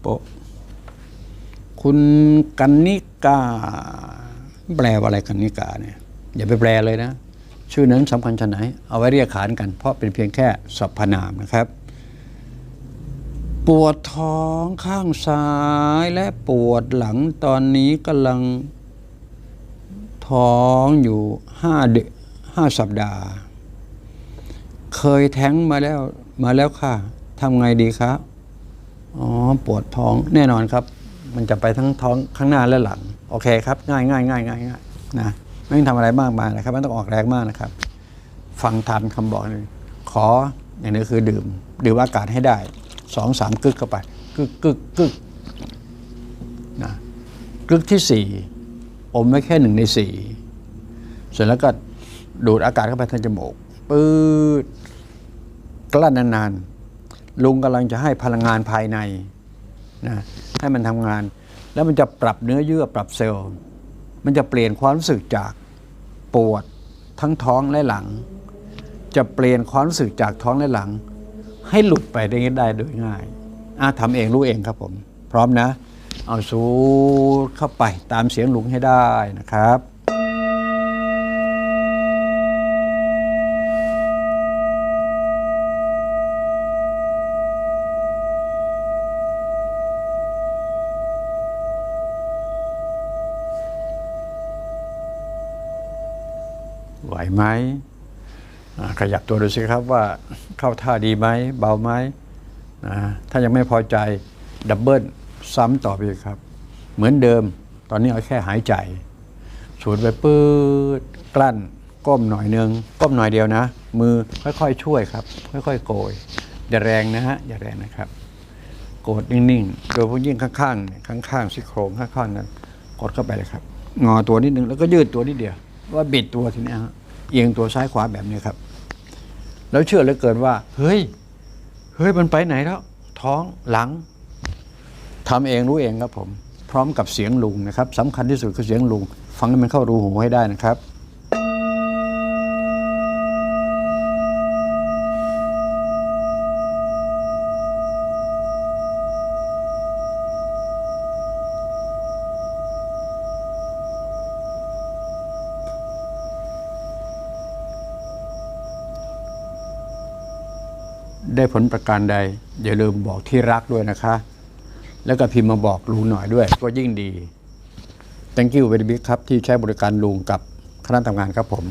โปะคุณกันนิกา แปลว่าอะไรกันนิกาเนี่ยอย่าไปแปลเลยนะ ชื่อนั้นสำคัญชะไหน เอาไว้เรียกขานกัน เพราะเป็นเพียงแค่สรรพนามนะครับ ปวดท้องข้างซ้ายและปวดหลังตอนนี้กำลังท้องอยู่ห้าเดห้าสัปดาห์ เคยแท้งมาแล้วมาแล้วค่ะทำไงดีครับ อ๋อปวดท้องแน่นอนครับ มันจะไปทั้งท้องข้างหน้าและหลังโอเคครับ ง่ายง่ายง่ายง่ายง่ายนะไม่ต้องทำอะไรมากมายนะครับไม่ต้องออกแรงมากนะครับ ฟังตามคำบอกเลยขออย่างนี้คือดื่ม ดื่มอากาศให้ได้สองสามกึกเข้าไปกึกกึกกึกนะกึกที่สี่อมไว้แค่หนึ่งในสี่เสร็จแล้วก็ดูดอากาศเข้าไปทางจมูกปื๊ดกลั้นนาน ลุงกำลังจะให้พลังงานภายในนะให้มันทำงาน แล้วมันจะปรับเนื้อเยื่อปรับเซลล์ มันจะเปลี่ยนความรู้สึกจากปวดทั้งท้องและหลัง จะเปลี่ยนความรู้สึกจากท้องและหลัง ให้หลุดไปได้ได้โดยง่ายอาทำเองรู้เองครับผม พร้อมนะ เอาสูดเข้าไปตามเสียงลุงให้ได้นะครับ ไหวไหมขยับตัวดูสิครับว่าเข้าท่าดีไหมเบาไหมนะถ้ายังไม่พอใจดับเบิลซ้ำต่อไปครับ เหมือนเดิมตอนนี้เอาแค่หายใจสูดไปปื๊ดกลั้น ก้มหน่อยนึง ก้มหน่อยเดียวนะ มือค่อยๆช่วยครับ ค่อยๆโกยอย่าแรงนะฮะอย่าแรงนะครับ โกดนิ่งๆโดยเฉพาะยิ่งข้างๆข้างๆซี่โครงข้างๆนั้นกดเข้าไปเลยครับ งอตัวนิดนึงแล้วก็ยืดตัวนิดเดียว ว่าบิดตัวทีนี้ยฮะ เอียงตัวซ้ายขวาแบบนี้ครับ แล้วเชื่อเหลือเกินว่า เฮ้ย เฮ้ยมันไปไหนแล้ว ท้องหลังทำเองรู้เองครับผม พร้อมกับเสียงลุงนะครับสำคัญที่สุดคือเสียงลุง ฟังให้มันเข้ารูหูให้ได้นะครับ ได้ผลประการใด อย่าลืมบอกที่รักด้วยนะคะ แล้วก็พิมพ์มาบอกลุงหน่อยด้วย ก็ยิ่งดี thank you very big ครับที่ใช้บริการลุงกับคณะทำงานครับผม